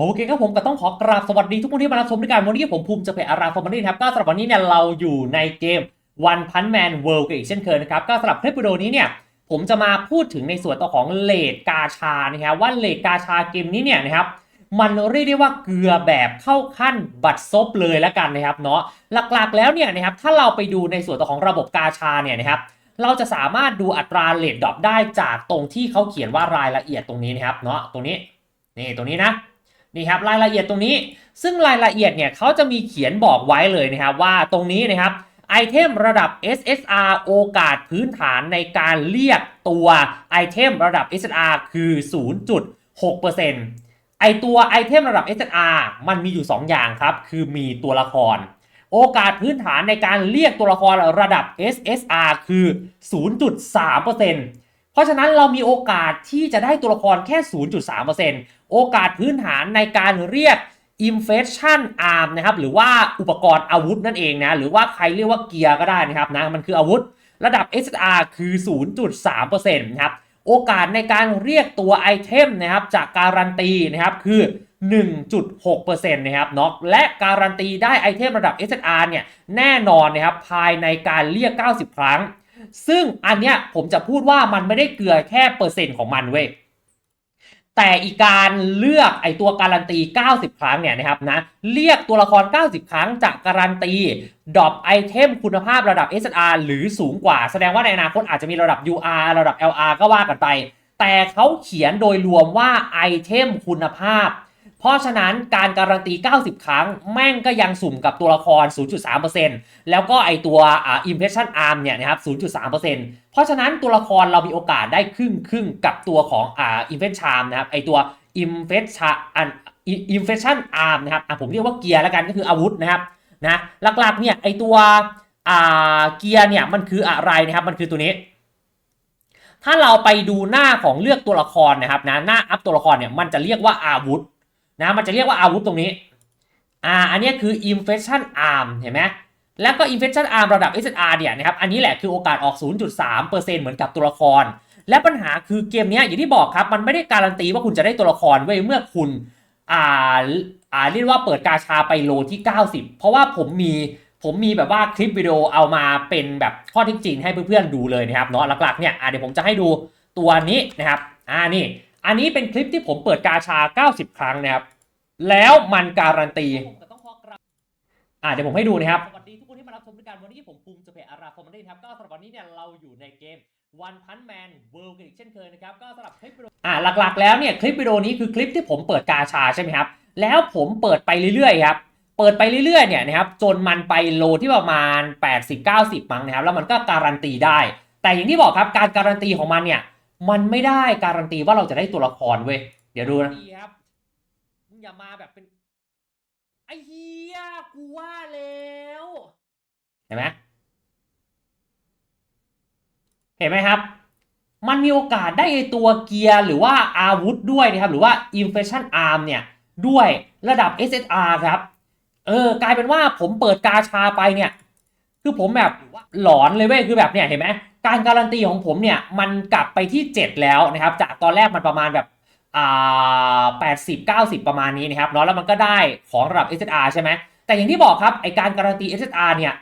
โอเคครับผมก็ต้องขอกราบสวัสดีทุกคนที่มารับชมด้วยกันวันนี้ผมภูมิจะเป็นอาราฟอร์มานี่ครับก็สำหรับวันนี้เนี่ยเราอยู่ในเกม One Punch Man World กันอีกเช่นเคยนะครับก็สำหรับคลิปวิดีโอนี้เนี่ยผมจะมาพูดถึงในส่วนต่อของเลดกาชานะครับว่าเลดกาชาเกมนี้เนี่ยนะครับมันเรียกได้ว่าเกลือแบบเข้าขั้นบัตรซบเลยแล้วกันนะครับเนาะหลักๆแล้วเนี่ยนะครับถ้าเราไปดูในส่วนต่อของระบบกาชาเนี่ยนะครับเราจะสามารถดูอัตราเลดดรอปได้จากตรงที่เขาเขียนว่ารายละเอียดตรงนี้นะครับเนาะตรงนี้นี่ตรงนี้นะ นี่ครับรายละเอียดตรงนี้ ซึ่งรายละเอียดเนี่ยเขาจะมีเขียนบอกไว้เลยนะครับว่าตรงนี้นะครับไอเทมระดับ SSR โอกาสพื้นฐานในการเรียกตัวไอเทมระดับ SSR คือ 0.6%ไอตัวไอเทมระดับ SSR มันมีอยู่ 2 อย่างครับ คือมีตัวละคร โอกาสพื้นฐานในการเรียกตัวละครระดับ SSR คือ 0.3% เพราะฉะนั้นเรามีโอกาสที่จะได้ตัวละครแค่ 0.3%โอกาสพื้นฐานในการเรียก infection arm นะครับหรือว่าอุปกรณ์อาวุธนั่นเองนะหรือว่าใครเรียกว่าเกียร์ก็ได้นะครับนะมันคืออาวุธ ระดับ SR คือ 0.3%นะครับโอกาสในการเรียกตัวไอเทมนะครับจากการันตีนะครับคือ 1.6%นะครับเนาะและการันตีได้ไอเทมระดับ SR เนี่ยแน่นอนนะครับภายในการเรียก 90 ครั้ง ซึ่งอันเนี้ยผมจะพูดว่ามันไม่ได้เกลือแค่เปอร์เซ็นต์ของมันเว้ยแต่อีการเลือกไอตัวการันตี 90 ครั้งเนี่ยนะครับนะเรียกตัวละคร 90 ครั้งจะการันตีดรอปไอเทมคุณภาพระดับ SR หรือสูงกว่า แสดงว่าในอนาคตอาจจะมีระดับ UR ระดับ LR ก็ว่ากันไป แต่เขาเขียนโดยรวมว่าไอเทมคุณภาพ เพราะฉะนั้นการการันตี 90 ครั้ง แม่งก็ยังสุ่มกับตัวละคร 0.3%แล้วก็ไอตัวอ่า impression arm เนี่ยนะครับ 0.3%เพราะฉะนั้นตัวละครเรามีโอกาสได้ครึ่งครึ่งกับตัวของอ่า infect charm นะครับไอตัว infection infection arm นะครับอะผมเรียกว่าเกียร์แล้วกันก็คืออาวุธนะครับนะหลักๆเนี่ยไอตัวอ่าเกียร์เนี่ยมันคืออะไรนะครับมันคือตัวนี้ ถ้าเราไปดูหน้าของเลือกตัวละครนะครับนะหน้าอัพตัวละครเนี่ยมันจะเรียกว่าอาวุธ นะมันจะเรียกว่าอาวุธตรงนี้อ่าอันนี้คือ infection arm เห็นไหมแล้วก็ infection arm ระดับ SR เนี่ยนะครับอันนี้แหละคือโอกาสออก 0.3%เหมือนกับตัวละคร และปัญหาคือเกมนี้อย่างที่บอกครับ มันไม่ได้การันตีว่าคุณจะได้ตัวละครเว้ยเมื่อคุณอ่าอ่าเรียกว่าเปิดกาชาไปโลที่ 90 เพราะว่าผมมีผมมีแบบว่าคลิปวิดีโอเอามาเป็นแบบข้อเท็จจริงให้เพื่อนๆดูเลยนะครับเนาะหลักๆเนี่ยอ่าเดี๋ยวผมจะให้ดูตัวนี้นะครับอ่านี่ อันนี้เป็นคลิปที่ผมเปิดกาชา 90 ครั้งนะครับ แล้วมันการันตีอ่าเดี๋ยวผมให้ดูนะครับ สวัสดีทุกคนที่มารับชมด้วยกันวันนี้ผมภูมิจะเพจอาราฟอร์มานี่ครับ ก็สำหรับวันนี้เนี่ยเราอยู่ในเกม One Punch Man World กันอีกเช่นเคยนะครับ ก็สำหรับคลิปวิดีโออ่าหลักๆ แล้วเนี่ยคลิปวิดีโอนี้คือคลิปที่ผมเปิดกาชาใช่ไหมครับ แล้วผมเปิดไปเรื่อยๆครับ เปิดไปเรื่อยๆเนี่ยนะครับจนมันไปโลที่ประมาณ 80-90 มั้งนะครับ แล้วมันก็การันตีได้ แต่อย่างที่บอกครับการการันตีของมันเนี่ย มันไม่ได้การันตีว่าเราจะได้ตัวละครเว้ย เดี๋ยวดูนะมึงอย่ามาแบบเป็นไอ้เฮียกูว่าแล้วเห็นไหมเห็นไหมครับ มันมีโอกาสได้ไอตัวเกียร์หรือว่าอาวุธด้วยนะครับหรือว่า infection arm เนี่ย ด้วยระดับ SSR ครับ เออกลายเป็นว่าผมเปิดกาชาไปเนี่ย คือผมแบบหลอนเลยเว้ยคือแบบเนี่ยเห็นไหมการการันตีของผมเนี่ยมันกลับไปที่ 7 แล้วนะครับ จากตอนแรกมันประมาณแบบอ่า80 90ประมาณนี้นะครับเนาะแล้วมันก็ได้ของระดับ SSR ใช่ไหมแต่อย่างที่บอกครับไอการการันตี SSR เนี่ย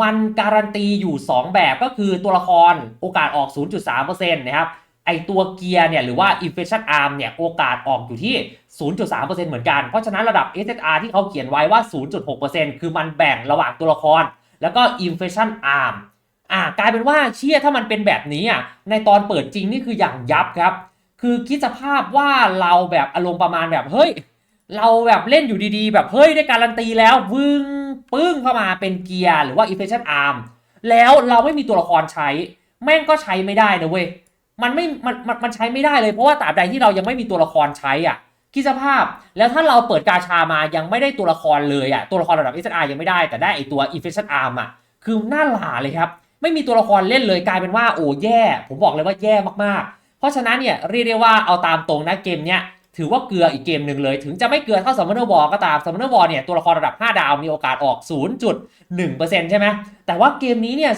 มันการันตีอยู่ 2 แบบก็คือตัวละครโอกาสออก 0.3%นะครับไอตัวเกียร์เนี่ยหรือว่า infection arm เนี่ยโอกาสออกอยู่ที่ 0.3%เหมือนกัน เพราะฉะนั้นระดับ SSR ที่เขาเขียนไว้ว่า 0.6%คือมันแบ่งระหว่างตัวละคร แล้วก็ infection arm อ่ากลายเป็นว่าเชี่ยถ้ามันเป็นแบบนี้อะในตอนเปิดจริงนี่คืออย่างยับครับ คือคิดสภาพว่าเราแบบอารมณ์ประมาณแบบเฮ้ย เราแบบเล่นอยู่ดีๆ แบบเฮ้ยได้การันตีแล้ววึงปึ้งเข้ามาเป็นเกียร์หรือว่า infection arm แล้วเราไม่มีตัวละครใช้ แม่งก็ใช้ไม่ได้นะเว้ยมันไม่มันมันมันใช้ไม่ได้เลยเพราะว่าตราบใดที่เรายังไม่มีตัวละครใช้อะ คิดสภาพ แล้วถ้าเราเปิดกาชามายังไม่ได้ตัวละครเลยอะตัวละครระดับ SR ยังไม่ได้แต่ได้ไอตัว infection arm อะคือหน้าหลาเลยครับ ไม่มีตัวละครเล่นเลยกลายเป็นว่าโอ้แย่ ผมบอกเลยว่าแย่มากๆ เพราะฉะนั้นเนี่ยเรียกได้ว่าเอาตามตรงนะเกมเนี้ยถือว่าเกลืออีกเกมหนึ่งเลย ถึงจะไม่เกลือเท่า Summoner War ก็ตาม Summoner War เนี่ยตัวละครระดับ 5 ดาวมีโอกาสออก 0.1%ใช่ไหมแต่ว่าเกมนี้เนี่ย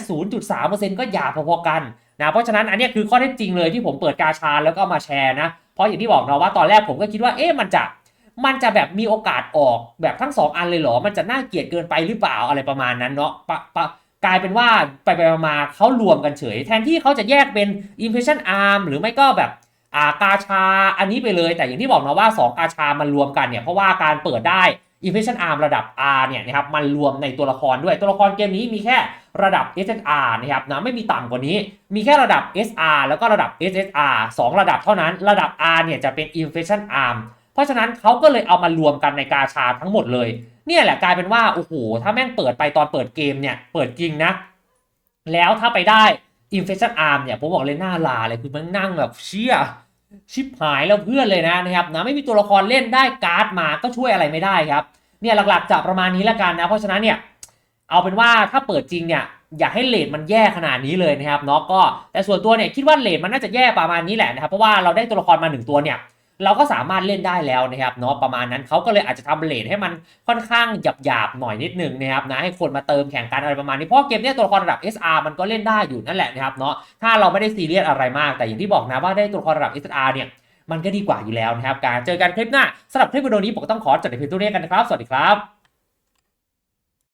0.3%ก็หยาพอๆกันนะเพราะฉะนั้นอันนี้คือข้อเท็จจริงเลยที่ผมเปิดกาชาแล้วก็มาแชร์นะ เพราะอย่างที่บอกเนาะว่าตอนแรกผมก็คิดว่าเอ๊ะมันจะมันจะแบบมีโอกาสออกแบบทั้ง 2 อันเลยเหรอ มันจะน่าเกลียดเกินไปหรือเปล่าอะไรประมาณนั้นเนาะปะปะกลายเป็นว่าไปไปมาเขารวมกันเฉย แทนที่เขาจะแยกเป็น impression arm หรือไม่ก็แบบอากาชาอันนี้ไปเลย แต่อย่างที่บอกนะว่า 2 กาชามันรวมกันเนี่ยเพราะว่าการเปิดได้ impression arm ระดับ R เนี่ยนะครับมันรวมในตัวละครด้วยตัวละครเกมนี้มีแค่ระดับ SSR นะครับนะไม่มีต่ำกว่านี้ มีแค่ระดับ SR แล้วก็ระดับ SSR 2 ระดับเท่านั้น ระดับ R เนี่ยจะเป็น impression arm เพราะฉะนั้นเขาก็เลยเอามารวมกันในกาชาทั้งหมดเลย เนี่ยแหละกลายเป็นว่า โอ้โห ถ้าแม่งเปิดไปตอนเปิดเกมเนี่ย เปิดจริงนะ แล้วถ้าไปได้ Infection Arm เนี่ยผมบอกเลยหน้าลาเลยคือมันนั่งแบบเชี่ย ชิบหายแล้วเพื่อนเลยนะนะครับนะไม่มีตัวละครเล่นได้การ์ดมาก็ช่วยอะไรไม่ได้ครับเนี่ยหลักๆจะประมาณนี้แล้วกันนะเพราะฉะนั้นเนี่ยเอาเป็นว่าถ้าเปิดจริงเนี่ยอย่าให้เลทมันแย่ขนาดนี้เลยนะครับเนาะก็แต่ส่วนตัวเนี่ยคิดว่าเลทมันน่าจะแย่ประมาณนี้แหละนะครับเพราะว่าเราได้ตัวละครมาหนึ่งตัวเนี่ย เราก็สามารถเล่นได้แล้วนะครับเนาะประมาณนั้นเขาก็เลยอาจจะทำเลทให้มันค่อนข้างหยาบๆหน่อยนิดนึงนะครับนะให้คนมาเติมแข่งกันอะไรประมาณนี้เพราะเกมเนี้ยตัวละครระดับ SR มันก็เล่นได้อยู่นั่นแหละนะครับเนาะถ้าเราไม่ได้ซีเรียสอะไรมาก แต่อย่างที่บอกนะว่าได้ตัวละครระดับ SR เนี่ยมันก็ดีกว่าอยู่แล้วนะครับการเจอกันคลิปหน้าสำหรับคลิปวิดีโอนี้ผมก็ต้องขอจบในเพียงเท่านี้กันนะครับ สวัสดีครับ